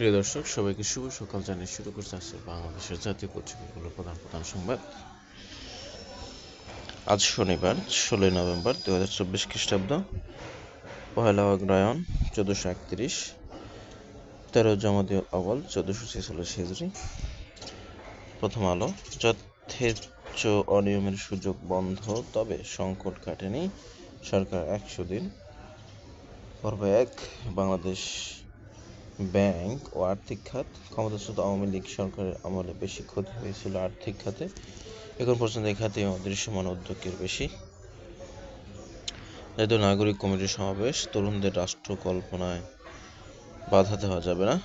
প্রিয় দর্শক, সবাইকে শুভ সকাল জানিয়ে শুরু করছে আজকে বাংলাদেশের জাতীয় পত্রিকাগুলোর প্রধান প্রধান সংবাদ। আজ শনিবার, ষোলোই নভেম্বর দু হাজার চব্বিশ খ্রিস্টাব্দ। পহেলা অগ্রায়ণ চোদ্দোশো একত্রিশ। তেরো জমাদি অবল চোদ্দোশো ছেচল্লিশ হিজড়ি প্রথম আলো, যথেচ্ছ অনিয়মের সুযোগ বন্ধ, তবে সংকট কাটেনি। সরকার একশো দিন পর্ব এক বাংলাদেশ ব্যাংক ও আর্থিক খাত। ক্ষমতাচ্যুত আওয়ামী লীগ সরকারের আমলে বেশি ক্ষতি হয়েছিল আর্থিক খাতে। এখন পর্যন্ত এই খাতে দৃশ্যমান উদ্যোগের বেশি। জাতীয় নাগরিক কমিটির সমাবেশ। তরুণদের রাষ্ট্র কল্পনায় বাধা দেওয়া যাবে না।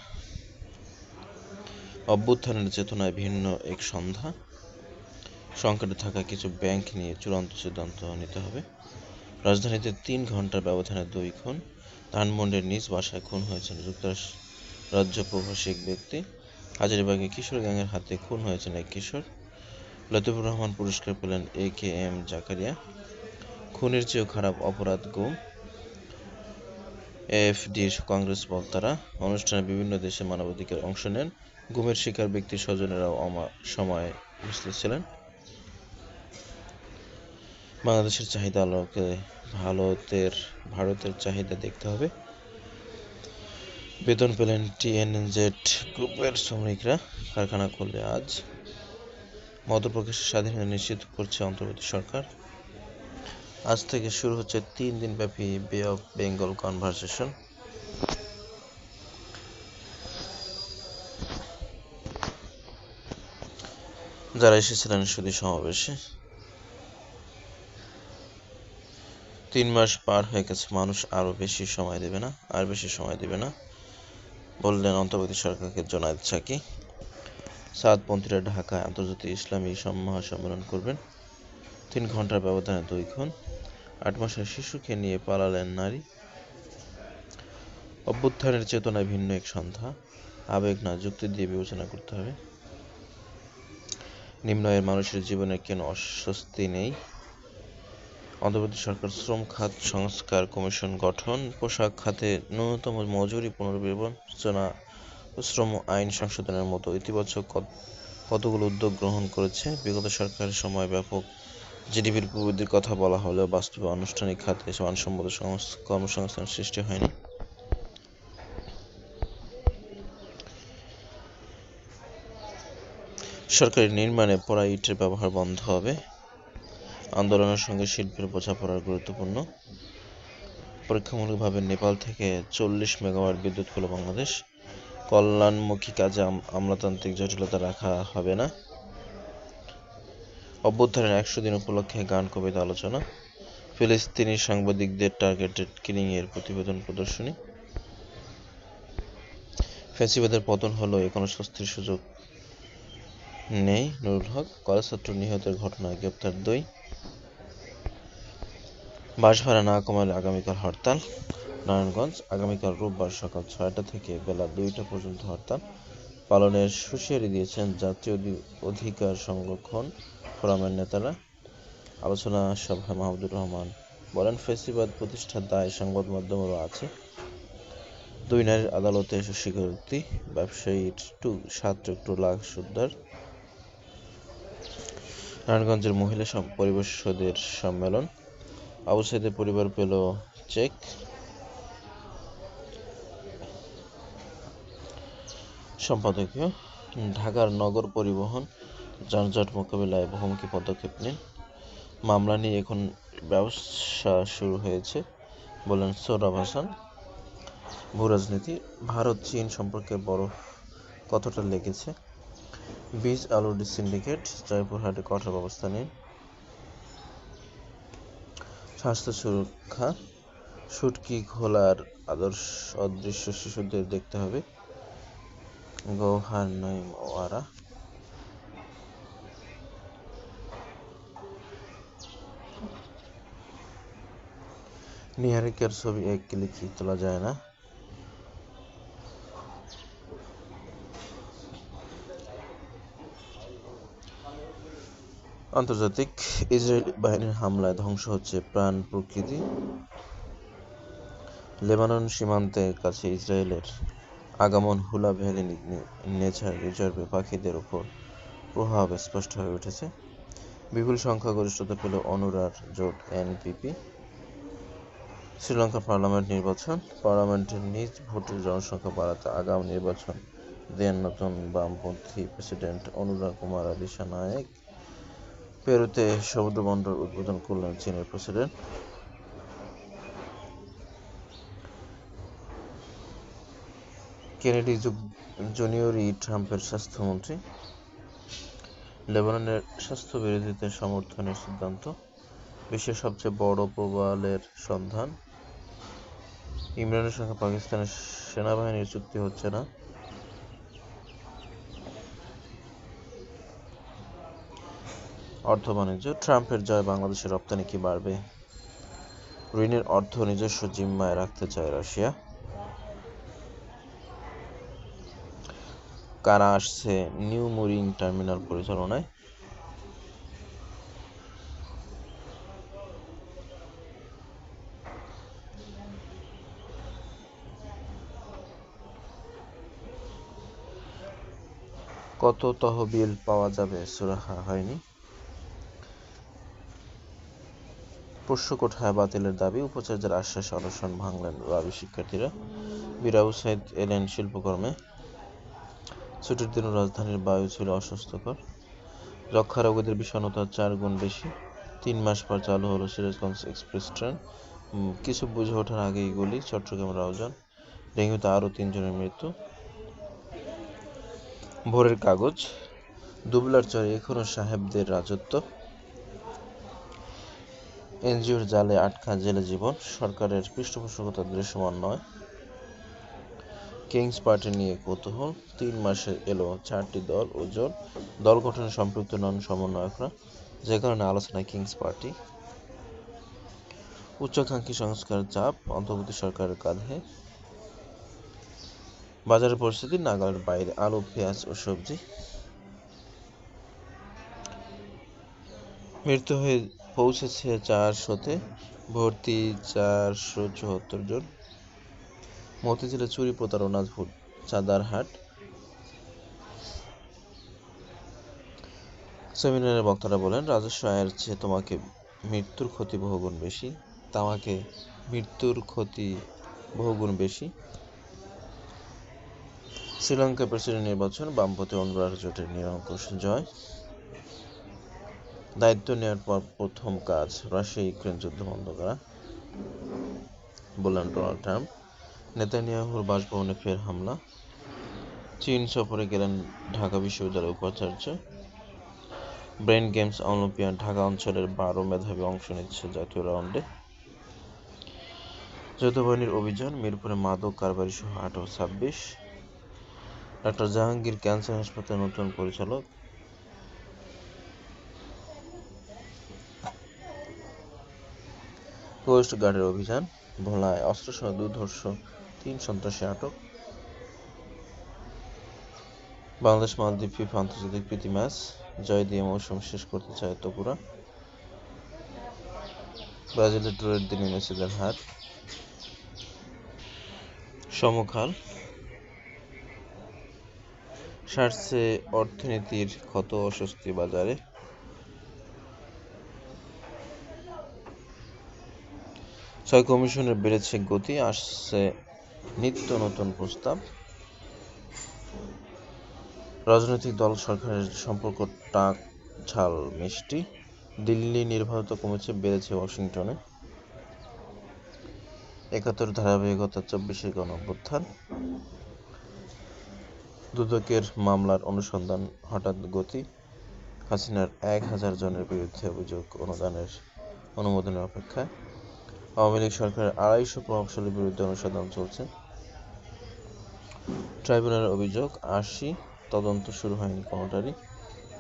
অভ্যুত্থানের চেতনায় ভিন্ন এক সন্ধ্যা। সংকটে থাকা কিছু ব্যাংক নিয়ে চূড়ান্ত সিদ্ধান্ত নিতে হবে। রাজধানীতে তিন ঘণ্টার ব্যবধানে দুই খুন। ধানমন্ডির নিজ বাসায় খুন হয়েছেন যুক্তরাষ্ট্র রাজ্য প্রবাসী এক ব্যক্তি। হাজারিবাগে কিশোর গ্যাংয়ের হাতে খুন হয়েছেন এক কিশোর। লতিফুর রহমান পুরস্কার পেলেন এ কে এম জাকারিয়া। খুনের চেয়েও খারাপ অপরাধ গুম এএফডির কংগ্রেস বক্তারা। অনুষ্ঠানে বিভিন্ন দেশে মানবাধিকার অংশ নেন। গুমের শিকার ব্যক্তির স্বজনেরাও সময় উপস্থিত ছিলেন। বাংলাদেশের চাহিদা আলোকে ভারতের ভারতের চাহিদা দেখতে হবে। বেতন পেলেন টিএনজেড গ্রুপের শ্রমিকরা। কারখানা খুলবে আজ। মধ্যপ্রকাশের স্বাধীনতা নিশ্চিত করছে অন্তর্বর্তী সরকার। আজ থেকে শুরু হচ্ছে তিন দিনব্যাপী বে অফ বেঙ্গল কনভারসেশন যারা এসেছিলেন শুধু সমাবেশে। তিন মাস পার হয়ে গেছে। মানুষ আরও বেশি সময় দেবে না, আর বেশি সময় দেবে না। বললেন, অন্তর্বর্তী সরকারকে জোনায়েদ সাকি সাদপন্থীরা ঢাকায় আন্তর্জাতিক ইসলামী মহাসম্মেলন করবেন। তিন ঘণ্টার ব্যবধানে দুই খুন, আট মাসের শিশুকে নিয়ে পালালেন নারী। অভ্যুত্থানের চেতনায় ভিন্ন এক সন্ধ্যা। আবেগ না, যুক্তি দিয়ে বিবেচনা করতে হবে। নিম্ন আয়ের মানুষের জীবনে কেন অস্বস্তি নেই? অন্তর্বর্তী সরকার শ্রম খাত সংস্কার কমিশন গঠন, পোশাক খাতে ন্যূনতম মজুরি পুনর্বিবেচনা শ্রম আইন সংশোধনের মতো ইতিবাচক কতগুলো উদ্যোগ গ্রহণ করেছে। বিগত সরকারের সময় ব্যাপক জিডিপির প্রবৃদ্ধির কথা বলা হলেও বাস্তবে আনুষ্ঠানিক খাতে মানসম্মত কর্মসংস্থান সৃষ্টি হয়নি। সরকারি নির্মাণে পোড়া ইটের ব্যবহার বন্ধ হবে। আন্দোলনের সঙ্গে শিল্পের বোঝাপড়ার গুরুত্বপূর্ণ। পরীক্ষামূলকভাবে নেপাল থেকে চল্লিশ মেগাওয়াট বিদ্যুৎ পেল বাংলাদেশ। কল্যাণমুখী কাজে আমলাতান্ত্রিক জটিলতা রাখা হবে না। অভ্যুত্থানের একশো দিন উপলক্ষে গান, কবিতা, আলোচনা। ফিলিস্তিনি সাংবাদিকদের টার্গেটেড কিলিং এর প্রতিবেদন প্রদর্শনী। ফ্যাসিবাদের পতন হলো এখনও স্বস্তির সুযোগ। নেই, নুরুল হক কলেজ ছাত্র নিহতের ঘটনায় গ্রেপ্তার দুই। বাস ভাড়া না কমালে আগামীকাল হরতাল। নারায়ণগঞ্জ, আগামীকাল রোববার সকাল ছয়টা থেকে বেলা দুইটা পর্যন্ত হরতাল। পালনের সুশিয়ারি দিয়েছেন জাতীয় অধিকার সংরক্ষণ ফোরামের নেতারা। আলোচনা সভায় মাহমুদুর রহমান বলেন, ফেসিবাদ প্রতিষ্ঠার দায় সংবাদ মাধ্যমেরও আছে। দুই নারীর আদালতে স্বীকারোক্তি, ব্যবসায়ীর টু সাত টু লাখ উদ্ধার। নারায়ণগঞ্জের মহিলা পরিবেশদের সম্মেলন। আবু সাইদের পরিবার পেল চেক। সম্পাদকীয়, ঢাকার নগর পরিবহন যানজট মোকাবিলায় বহুমুখী পদক্ষেপ নিন। মামলা নিয়ে এখন ব্যবসা শুরু হয়েছে বলেন সোহরাব হাসান। ভূরাজনীতি ভারত চীন সম্পর্কে বরফ কতটা লেগেছে। বীজ আলুর সিন্ডিকেট জয়পুরহাটে কঠোর ব্যবস্থা নিন। স্বাস্থ্য সুরক্ষা শুটকি ঘোলার আদর্শ, অদৃশ্য শিশুদের দেখতে হবে। গৌহার নইম ওয়ারা নিহারিকার ছবি এক ক্লিকই তোলা যায় না। আন্তর্জাতিক ইসরায়েলি বাহিনীর হামলায় ধ্বংস হচ্ছে প্রাণ প্রকৃতি। লেবানন সীমান্তের কাছে ইসরায়েলের আগমন, হুলা ভ্যালি নেচার রিজার্ভে পাখিদের ওপর প্রভাব স্পষ্ট হয়ে উঠেছে। বিপুল সংখ্যাগরিষ্ঠতা পেল অনুরার জোট, এনপিপি। শ্রীলঙ্কা পার্লামেন্ট নির্বাচন, পার্লামেন্টের নিজ ভোটের জনসংখ্যা বাড়াতে আগাম নির্বাচন দেন নতুন বামপন্থী প্রেসিডেন্ট অনুরা কুমার নায়েক। পেরুতে সমুদ্র বন্দর উদ্বোধন করলেন চীনের প্রেসিডেন্ট। কেনেডি জুনিয়রই ট্রাম্পের স্বাস্থ্যমন্ত্রী। লেবাননের স্বাস্থ্য বিরোধীদের সমর্থনের সিদ্ধান্ত, বিশ্বের সবচেয়ে বড় প্রবালের সন্ধান। ইমরানের সঙ্গে পাকিস্তানের সেনাবাহিনীর চুক্তি হচ্ছে না। অর্থ বাণিজ্য, ট্রাম্পের জয় বাংলাদেশের রপ্তানি কি বাড়বে? ঋণের অর্থ নিজস্ব জিম্মায় রাখতে চায় রাশিয়া। কারা আসছে নিউ মুরিং টার্মিনাল পরিচালনায়? কত তহবিল পাওয়া যাবে? সুরাহা হয়নি। কোঠায় বাতিলের দাবি, উপাচার্যের আশ্বাস অনশন ভাঙলেন রাবি শিক্ষার্থীরা। বিরাবু সাইদ এলেন শিল্পকর্মে। ছুটির দিনও রাজধানীর বায়ু ছিল অস্বাস্থ্যকর। যক্ষা রোগীদের বিষণ্ণতা চার গুণ বেশি। তিন মাস পর চালু হলো সিরাজগঞ্জ এক্সপ্রেস ট্রেন। কিছু বুঝে ওঠার আগেই গুলি, চট্টগ্রাম রাউজান। ডেঙ্গুতে আরও তিনজনের মৃত্যু। ভোরের কাগজ। দুবলার চরে এখনও সাহেবদের রাজত্ব। এনজিওর জালে আটকা জেলে জীবন, সরকারের পৃষ্ঠপোষকতা দৃশ্যমান নয়। কিংস পার্টি নিয়ে কৌতূহল, তিন মাসে এলো চারটি দল ও জোট। দল গঠনে সম্পৃক্ত নন সমন্বয়করা, যে কারণে আলোচনায় কিংস পার্টি। উচ্চাকাঙ্ক্ষী সংস্কার চাপ, অন্তর্বর্তী সরকারের কাঁধে। বাজারের পরিস্থিতি, নাগালের বাইরে আলু, পেঁয়াজ ও সবজি। মৃত্যু হয়ে পৌঁছেছে চারশোতে, ভর্তি চারশো চুয়াত্তর জন। মতিঝিলে চুরি প্রতারণা চাঁদারহাট। সেমিনারে বক্তারা বলেন, রাজস্ব আয়ের চেয়ে তোমাকে মৃত্যুর ক্ষতি বহুগুণ বেশি। তামাকে মৃত্যুর ক্ষতি বহুগুণ বেশি। শ্রীলঙ্কা প্রেসিডেন্ট নির্বাচন, বামপন্থী অনুরাগ জোটের নিরঙ্কুশ জয়। দায়িত্ব নেওয়ার পর প্রথম কাজ, রাশিয়া ইউক্রেন যুদ্ধ বন্ধ করা। বললেন ডোনাল্ড ট্রাম্প, নেতানিয়াহুর বাসভবনে ফের হামলা। চীন সফরে গেলেন ঢাকা বিশ্ববিদ্যালয়ের উপাচার্য। ব্রেন গেমস অলিম্পিয়াড ঢাকা অঞ্চলের বারো মেধাবী অংশ নিচ্ছে জাতীয় রাউন্ডে। যৌথ বাহিনীর অভিযান, মিরপুরে মাদক কারবারি সহ আঠারো ছাব্বিশ। ডাক্তার জাহাঙ্গীর ক্যান্সার হাসপাতালের নতুন পরিচালক। কোস্ট গার্ডের অভিযান, ভোলায় অস্ত্রসহ দুর্ধর্ষ তিন সন্ত্রাসী আটক। বাংলাদেশ মালদ্বীপ ফিফা আন্তর্জাতিক প্রীতি ম্যাচ, জয় দিয়ে মৌসুম শেষ করতে চায় তপুরা ব্রাজিলের টুরের দিনে মেসিদের হার সমকাল। সারছে অর্থনীতির ক্ষত অস্বস্তি বাজারে। ছয় কমিশনের বেড়েছে গতি, আসছে নিত্য নতুন প্রস্তাব। রাজনৈতিক দল সরকারের সম্পর্ক টাক ঝাল মিষ্টি। দিল্লি নির্ভরতা কমেছে, বেড়েছে ওয়াশিংটনে। একাত্তর ধারাবাহিকতা চব্বিশে গণ দুদকের মামলার অনুসন্ধান, হঠাৎ গতি। হাসিনার এক হাজার জনের বিরুদ্ধে অভিযোগ অনুদানের অনুমোদনের অপেক্ষায়। আওয়ামী লীগ সরকারের আড়াইশো প্রভাবশালীর বিরুদ্ধে অনুসন্ধান চলছে। ট্রাইব্যুনালের অভিযোগ আশি তদন্ত শুরু হয়নি কোনোটারই।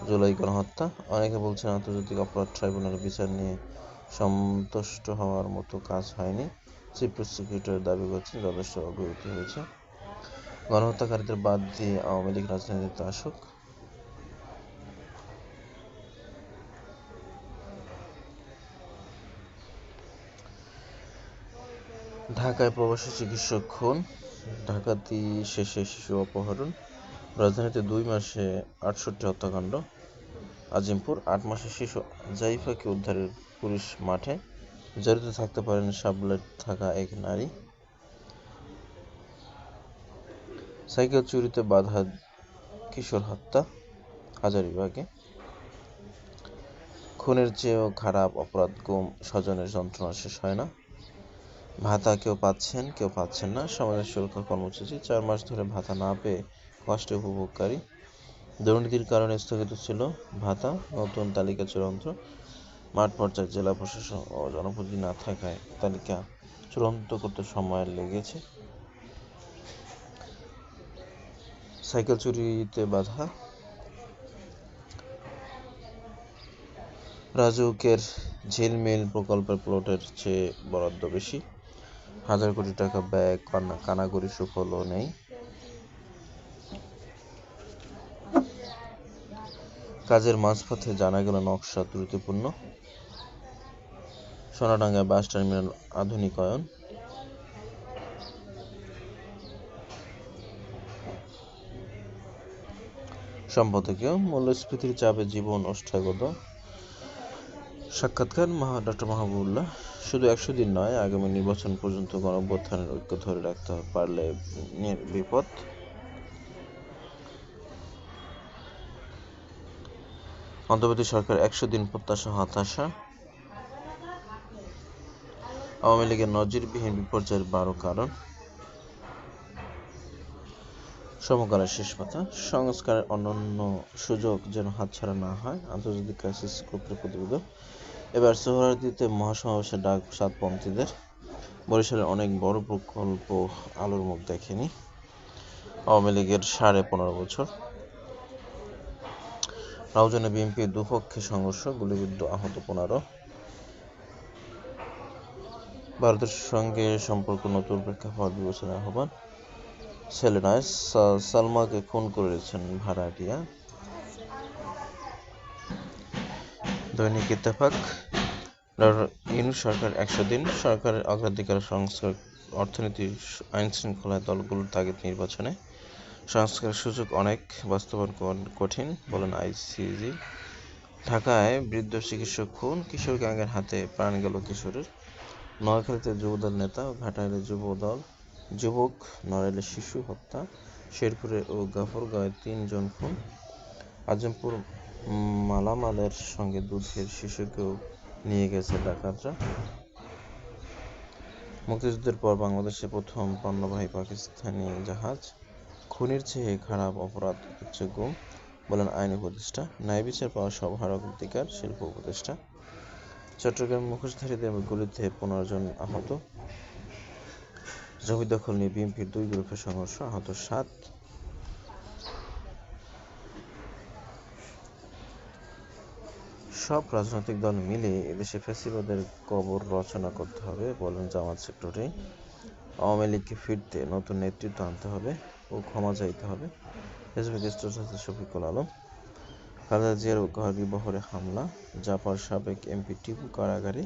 জুলাই গণহত্যা, অনেকে বলছেন আন্তর্জাতিক অপরাধ ট্রাইব্যুনালের বিচার নিয়ে সন্তুষ্ট হওয়ার মতো কাজ হয়নি। চিফ প্রসিকিউটর দাবি করছেন যথেষ্ট অগ্রগতি হয়েছে। গণহত্যাকারীদের বাদ দিয়ে আওয়ামী লীগ রাজনীতিতে আসুক। ঢাকায় প্রবাসী চিকিৎসক খুন ডাকাতি শেষে শিশু অপহরণ। রাজধানীতে দুই মাসে আটষট্টি হত্যাকাণ্ড। আজিমপুর, আট মাসের শিশু জাইফাকে উদ্ধারের পুলিশ মাঠে। জড়িত থাকতে পারেন সাবলেট থাকা এক নারী। সাইকেল চুরিতে বাধা, কিশোর হত্যা হাজারিবাগে খুনের চেয়েও খারাপ অপরাধ গুম, স্বজনের যন্ত্রণা শেষ হয় না। ভাতা কেউ পাচ্ছেন কেউ পাচ্ছেন না। সমাজের সুরক্ষা কর্মসূচি। চার মাস ধরে ভাতা না পেয়ে কষ্ট উপভোগকারী। দুর্নীতির কারণে স্থগিত ছিল ভাতা। নতুন তালিকা চূড়ান্ত। মাঠ পর্যায়ে জেলা প্রশাসন ও জনপ্রতিনিধি না থাকায় তালিকা চূড়ান্ত করতে সময় লেগেছে। সাইকেল চুরিতে বাধা। রাজউকের ঝিলমিল প্রকল্পের প্লটের চেয়ে বরাদ্দ বেশি। হাজার কোটি টাকা ব্যয় কানাগড়ি সুফলও নেই। কাজের মাঝপথে জানা গেল নকশা ত্রুটিপূর্ণ। সোনাডাঙ্গায় বাস টার্মিনাল আধুনিকায়ন। সম্পাদকীয় মূল্যস্ফীতির চাপে জীবন ওষ্ঠাগত সাক্ষাৎকার ডক্টর মাহবুবুল্লাহ। শুধু একশো দিন নয়, আগামী নির্বাচন পর্যন্ত গণঅভ্যুত্থানের ঐক্য ধরে রাখতে পারলে বিপদ। অন্তর্বর্তী সরকার একশো দিন প্রত্যাশা, হতাশা। আওয়ামী লীগের নজিরবিহীন বিপর্যয়ের বারো কারণ। সমকালের শেষ কথা সংস্কারের অন্যান্য সুযোগ যেন হাতছাড়া না হয়। আন্তর্জাতিক ক্রাইসিস গ্রুপের প্রতিবেদন। এবার সোহরাওয়ার্দীতে মহাসমাবেশের ডাক সাতপন্থীদের বরিশালের অনেক বড় প্রকল্প আলোর মুখ দেখেনি। আওয়ামী লীগের সাড়ে পনেরো বছর। রাউজানে বিএনপির দুপক্ষে সংঘর্ষ, গুলিবিদ্ধ আহত পনেরো। ভারতের সঙ্গে সম্পর্ক নতুন প্রেক্ষাপট বিবেচনার আহ্বান। ছেলে নয় সালমাকে খুন করেছেন ভাড়াটিয়া। দৈনিক ইত্তেফাক। ইউনুস সরকার একশো দিন। সরকারের অগ্রাধিকার সংস্কার অর্থনীতি আইন শৃঙ্খলায় দলগুলোর তাগিদ নির্বাচনে। সংস্কারের সুযোগ অনেক, বাস্তবায়ন কঠিন, বলেন আইসিজি। ঢাকায় বৃদ্ধ চিকিৎসক খুন, কিশোর গ্যাংয়ের হাতে প্রাণ গেল কিশোরের। নোয়াখালীতে যুবদল নেতা ঘাটাইলে যুবদল, যুবক, নড়াইলে শিশু হত্যা, শেরপুরে ও গাফরগাঁওয়ে তিনজন খুন। আজমপুর মালামালের সঙ্গে দুধের শিশুকেও নিয়ে গেছে ডাকাতরা। মুক্তিযুদ্ধের পর বাংলাদেশে প্রথম পণ্যবাহী পাকিস্তানি জাহাজ, খুনের চেয়ে খারাপ অপরাধ হচ্ছে গুম বলেন আইন উপদেষ্টা। ন্যায় বিচার পাওয়া সবার অধিকার শিল্প উপদেষ্টা। চট্টগ্রাম মুখোশধারীদের গুলিতে পনেরো জন আহত। জমি দখল নিয়ে বিএনপির দুই গ্রুপের সংঘর্ষ, আহত সাত সব রাজনৈতিক দল মিলে এদেশে ফ্যাসিবাদের কবর রচনা করতে হবে, বলেন জামাত সেক্টরে আওয়ামী লীগকে ফিরতে নতুন নেতৃত্ব আনতে হবে ও ক্ষমা চাইতে হবে। ফেসবুক স্ট্যাটাসে শফিকুল আলম। খালেদা জিয়ার বহরে হামলা জাপার সাবেক এমপি টিপু কারাগারে।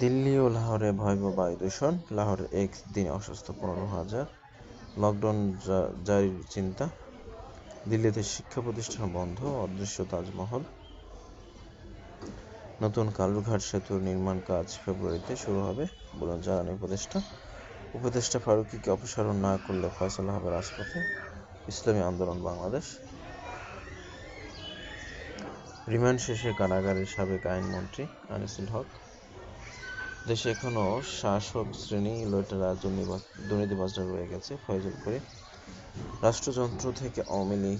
দিল্লি ও লাহোরে ভয়াবহ বায়ু দূষণ, লাহোরে এক দিনে অসুস্থ পনেরো হাজার। লকডাউন জারির চিন্তা। দিল্লিতে শিক্ষা প্রতিষ্ঠান বন্ধ, অদৃশ্য তাজমহল। নতুন কালুরঘাট সেতুর নির্মাণ কাজ ফেব্রুয়ারিতে শুরু হবে বলেন জ্বালানি উপদেষ্টা। উপদেষ্টা ফারুকিকে অপসারণ না করলে ফয়সলা হবে রাজপথে। ইসলামী আন্দোলন বাংলাদেশ। রিমান্ড শেষে কারাগারের সাবেক আইনমন্ত্রী আনিসুল হক। দেশে এখনও শাসক শ্রেণি লুটেরা দুর্নীতিবাজরা রয়ে গেছে ফয়জুল করে রাষ্ট্রযন্ত্র থেকে আওয়ামী লীগ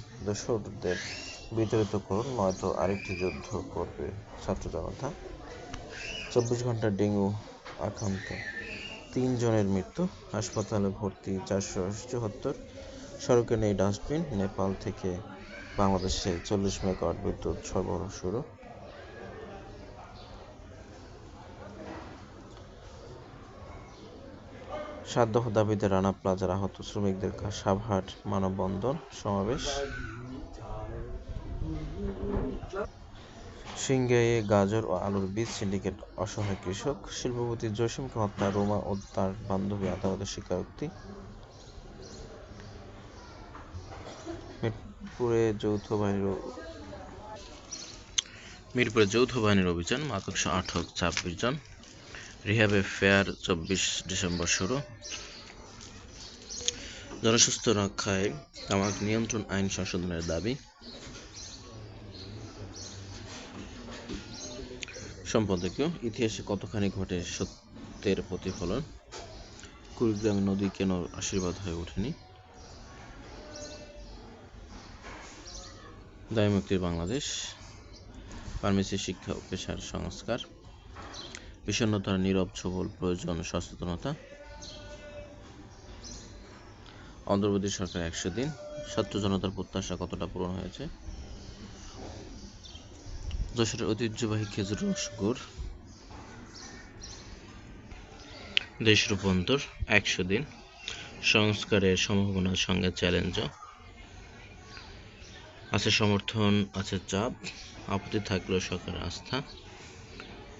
বিতাড়িত করুন, নয়তো আরেকটি যুদ্ধ করবে ছাত্র জনতা। চব্বিশ ঘণ্টা ডেঙ্গু আক্রান্ত, তিন জনের মৃত্যু, হাসপাতালে ভর্তি চারশো চুয়াত্তর। সড়কে নেই ডাস্টবিন, নেপাল থেকে বাংলাদেশে চল্লিশ মেগাওয়াট বিদ্যুৎ সরবরাহ শুরু। দফা দাবিতে রানা প্লাজার আহত শ্রমিকদের সাভার মানববন্ধন সমাবেশ। সিংগাইয়ে গাজর ও আলুর বীজ সিন্ডিকেট অসহায় কৃষক, শিল্পপতি জসিমকে হত্যা, রোমা ও তার বান্ধবী আদালতে স্বীকারোক্তি। মিরপুরে যৌথ বাহিনীর মিরপুরে যৌথ বাহিনীর অভিযান মাদকসহ আটক ছাব্বিশ জন। রিহাবে ফেয়ার চব্বিশ ডিসেম্বর শুরু। জনস্বাস্থ্য রক্ষায় তামাক নিয়ন্ত্রণ আইন সংশোধনের দাবি। সম্পাদকীয় ইতিহাসে কতখানি ঘটে সত্যের প্রতিফলন? কুড়িগ্রাম নদী কেন আশীর্বাদ হয়ে ওঠেনি? দায়মুক্তির বাংলাদেশ ফার্মেসি শিক্ষা ও পেশার সংস্কার, বিষণ্ণতার নীরব ছবল, প্রয়োজন সচেতনতা। অন্তর্বর্তী সরকার একশো দিন, ছাত্র জনতার প্রত্যাশা কতটা পূরণ হয়েছে? যশোরের ঐতিহ্যবাহী খেজুর রসগুড়। দেশ রূপান্তর, একশো দিন। সংস্কারের সম্ভাবনার সঙ্গে চ্যালেঞ্জও আছে সমর্থন, আছে চাপ। আপত্তি থাকলেও সরকারের আস্থা।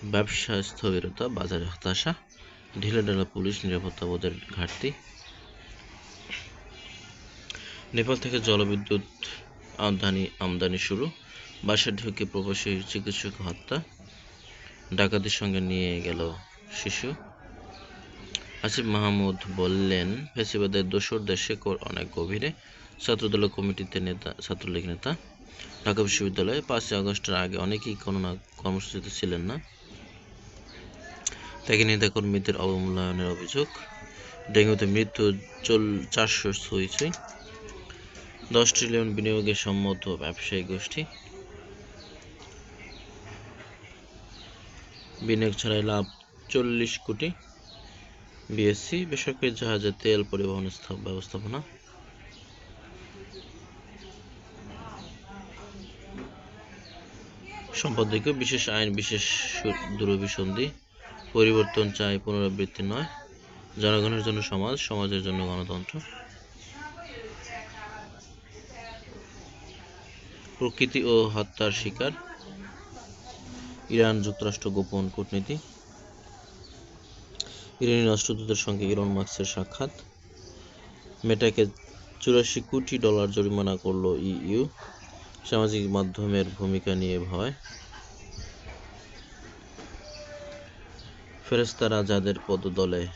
ব্যবসা স্থবিরতা, বাজারে হতাশা। ঢিলেঢালা পুলিশ নিরাপত্তা বোধের ঘাটতি। নেপাল থেকে জলবিদ্যুৎ আমদানি আমদানি শুরু। বাসায় ঢুকে প্রবাসী চিকিৎসক হত্যা, ডাকাতির সঙ্গে নিয়ে গেল শিশু। আসিফ মাহমুদ বললেন, ফেসিবাদের দোসরদের শেকড় অনেক গভীরে। ছাত্রদল কমিটিতে নেতা, ছাত্রলীগ নেতা, ঢাকা বিশ্ববিদ্যালয়ে পাঁচই আগস্টের আগে অনেকেই কোনো না কর্মসূচিতে ছিলেন না। তাকে নেতাকর্মীদের অবমূল্যায়নের অভিযোগ, ডেঙ্গুতে মৃত্যু চল, চারশো ছুঁই ছুঁই দশ ট্রিলিয়ন বিনিয়োগে সম্মত ব্যবসায়ী গোষ্ঠী বিনিয়োগ ছাড়াই লাভ চল্লিশ কোটি বিএসসি বেসরকারি জাহাজে তেল পরিবহন ব্যবস্থাপনা। সম্পাদকীয় বিশেষ আইন, বিশেষ দুরভিসন্ধি। পরিবর্তন চাই, পুনরাবৃত্তি নয়। জনগণের জন্য সমাজ, সমাজের জন্য গণতন্ত্র। প্রকৃতি ও হত্যার শিকার। ইরান যুক্তরাষ্ট্র গোপন কূটনীতি। ইরানি রাষ্ট্রদূতের সঙ্গে ইরন মার্কসের সাক্ষাৎ। মেটাকে চুরাশি কোটি ডলার জরিমানা করল ইইউ। সামাজিক মাধ্যমের ভূমিকা নিয়ে ভয়। ফেরেস্তারা যাদের পদদলে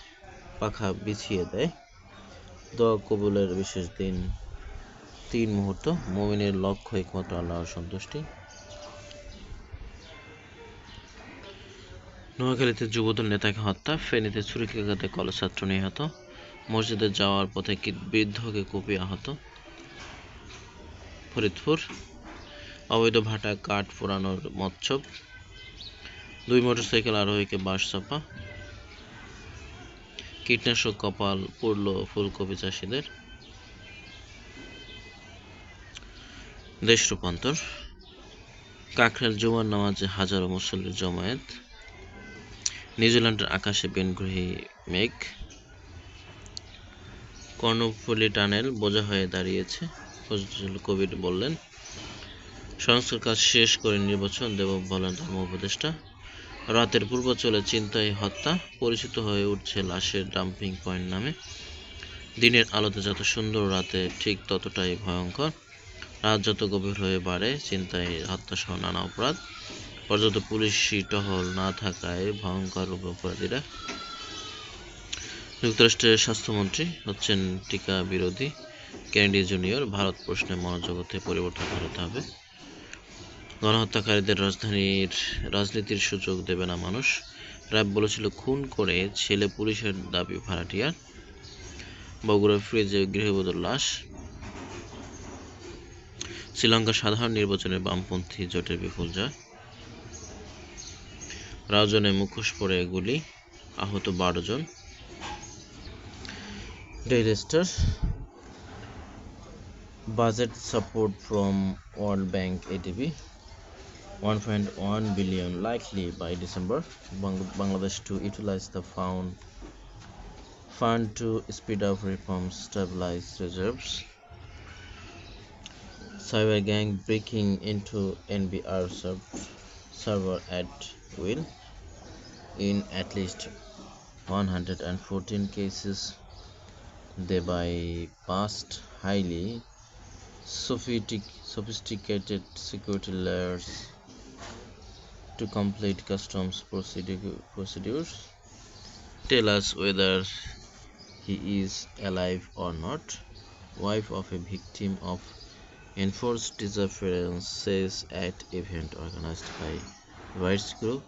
পাখা বিছিয়ে দেয়, দোয়া কবুলের বিশেষ দিন। তিন মুহূর্ত, মমিনের লক্ষ্য একমাত্র আল্লাহর সন্তুষ্টি। নোয়াখালীতে যুবদল নেতাকে হত্যা, ফেনীতে ছুরিকাঘাতে কলেজ ছাত্র নিহত, মসজিদে যাওয়ার পথে বৃদ্ধকে কুপিয়ে আহত? ফরিদপুর, অবৈধ ভাটা কাঠ পোড়ানোর মৎসব দুই মোটরসাইকেল আরোহীকে বাস চাপা, কীটনাশক কপাল পড়ল ফুলকপি চাষিদের। দেশ রূপান্তর, কাকরাইল জুমার নামাজে হাজারো মুসল্লির জমায়েত। নিউজিল্যান্ডের আকাশে বেনগ্রহী মেঘ। কর্ণফুলী টানেল বোঝা হয়ে দাঁড়িয়েছে, ফজলুল কবির বললেন। সংস্কার কাজ শেষ করে নির্বাচন দেব বলেন ধর্ম উপদেষ্টা। রাতের পূর্বাচলে চিন্তায় হত্যা, পরিচিত হয়ে উঠছে লাশের ডাম্পিং পয়েন্ট নামে। দিনের আলোতে যত সুন্দর, রাতে ঠিক ততটাই ভয়ঙ্কর। রাত যত গভীর হয়ে বাড়ে চিন্তায় হত্যাসহ নানা অপরাধ। পর্যাপ্ত পুলিশি টহল না থাকায় ভয়ঙ্কর অপরাধীরা। যুক্তরাষ্ট্রের স্বাস্থ্যমন্ত্রী হচ্ছেন টিকা বিরোধী কেনেডি জুনিয়র। ভারত প্রশ্নে মনোজগতে পরিবর্তন ঘটাতে হবে। গণহত্যাকারীদের রাজধানীর রাজনীতির সুযোগ দেবে না মানুষ। র্যাব বলেছিল, খুন করে ছেলে পুলিশের দাবি ভাড়াটিয়ার। বগুড়া ফ্রিজে গৃহবধূর লাশ। শ্রীলঙ্কার সাধারণ নির্বাচনে বামপন্থী জোটের বিপুল জয়। রাজনে মুখোশ পরে গুলি আহত বারো জন Daily Star budget support from World Bank ADB 1.1 billion likely by December Bangladesh to utilize the fund fund to speed up reforms stabilize reserves cyber gang breaking into NBR server at will. In at least 114 cases, they bypassed highly sophisticated security layers to complete customs procedure, procedures. Tell us whether he is alive or not. Wife of a victim of enforced disappearance says at event organized by Rights Group.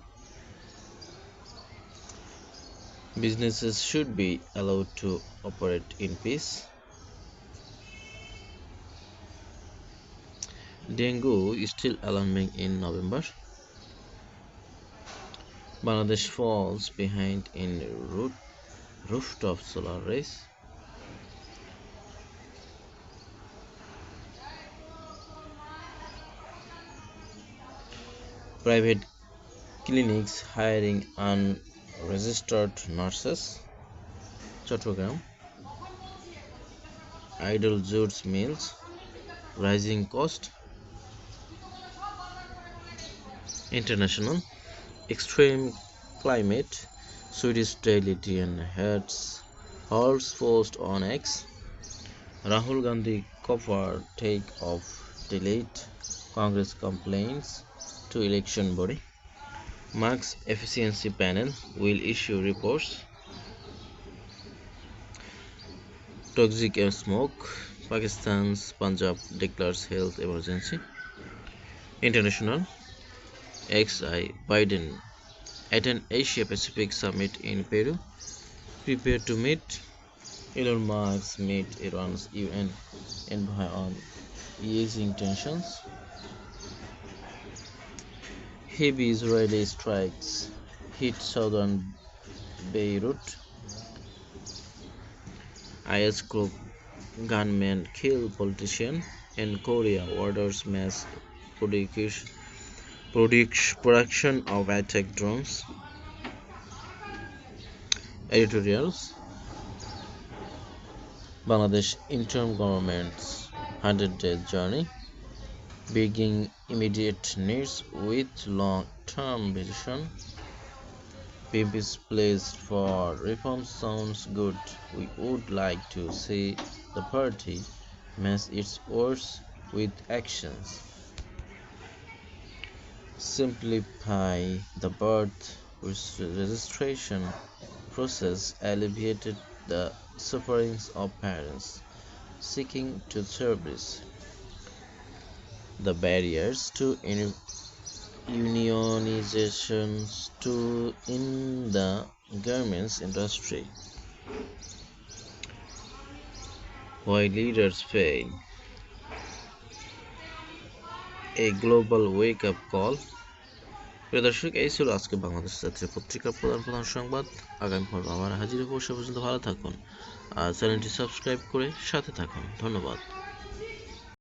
Businesses should be allowed to operate in peace. Dengue is still alarming in November. Bangladesh falls behind in root, rooftop solar race. Private clinics hiring unregistered nurses. Chattogram. Idle jutes mills. Rising cost. International. Extreme climate. Swedish daily DN heads. Halls forced on X. Rahul Gandhi copper take off delayed. Congress complains to election body. Marks efficiency panel will issue reports. Toxic air smoke. Pakistan's Punjab declares health emergency. International. XI Biden at an Asia Pacific summit in Peru. Prepare to meet. Elon Musk meet Iran's UN envoy on easing tensions. Heavy Israeli strikes hit southern Beirut. IS group gunmen kill politician in Korea orders mass production production of attack drones. Editorials Bangladesh interim government's 100 day journey beginning immediate needs with long term vision. PP's place for reform sounds good. We would like to see the party match its words with actions. Simplify the birth registration process, alleviated the sufferings of parents seeking to service the barriers to unionizations to in the garments industry. Why leaders fail? A global wake up call? প্রিয় দর্শক, এই ছিল আজকে বাংলাদেশ জাতীয় পত্রিকার প্রধান প্রধান সংবাদ। আগামী পর্ব আবার হাজির হব। সে পর্যন্ত ভালো থাকুন। আর চ্যানেলটি সাবস্ক্রাইব করে সাথে থাকুন। ধন্যবাদ।